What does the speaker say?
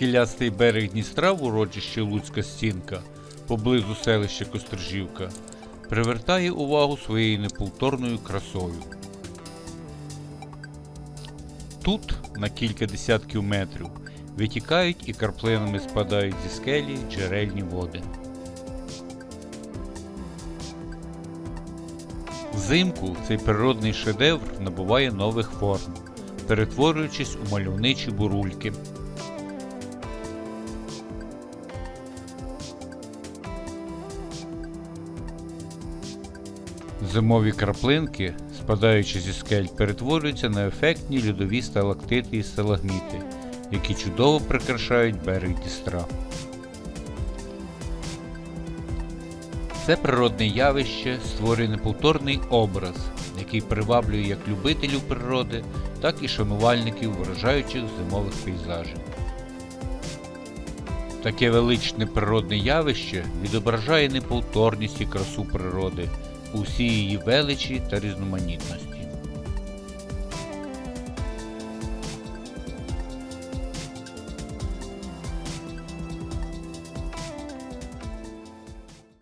Скелястий берег Дністра в урочищі Луцька стінка поблизу селища Кострижівка привертає увагу своєю неповторною красою. Тут, на кілька десятків метрів, витікають і краплинами спадають зі скелі джерельні води. Взимку цей природний шедевр набуває нових форм, перетворюючись у мальовничі бурульки. Зимові краплинки, спадаючи зі скель, перетворюються на ефектні льодові сталактити і сталагміти, які чудово прикрашають берег Дістра. Це природне явище створює неповторний образ, який приваблює як любителів природи, так і шанувальників вражаючих зимових пейзажів. Таке величне природне явище відображає неповторність і красу природи у всій її величі та різноманітності.